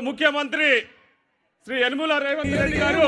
ముఖ్యమంత్రి శ్రీ యనుమల రేవంత్ రెడ్డి గారు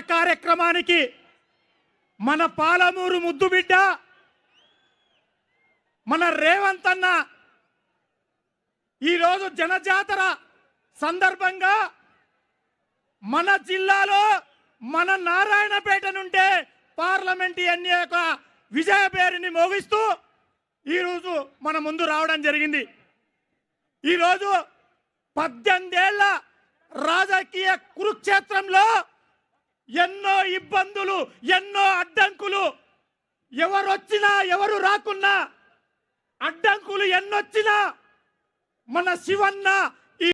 కార్యక్రమానికి మన పాలమూరు ముద్దు బిడ్డ మన రేవంత్ అన్న ఈరోజు జనజాతర సందర్భంగా మన జిల్లాలో మన నారాయణపేట నుండే పార్లమెంట్ ఎన్ని యొక్క విజయ పేరుని మోగిస్తూ ఈరోజు మన ముందు రావడం జరిగింది. ఈరోజు పద్దెనిమిదేళ్ళ రాజకీయ కురుక్షేత్రంలో ఎన్నో ఇబ్బందులు ఎన్నో అడ్డంకులు. ఎవరు వచ్చినా ఎవరు రాకున్నా అడ్డంకులు ఎన్నొచ్చినా మన శివన్న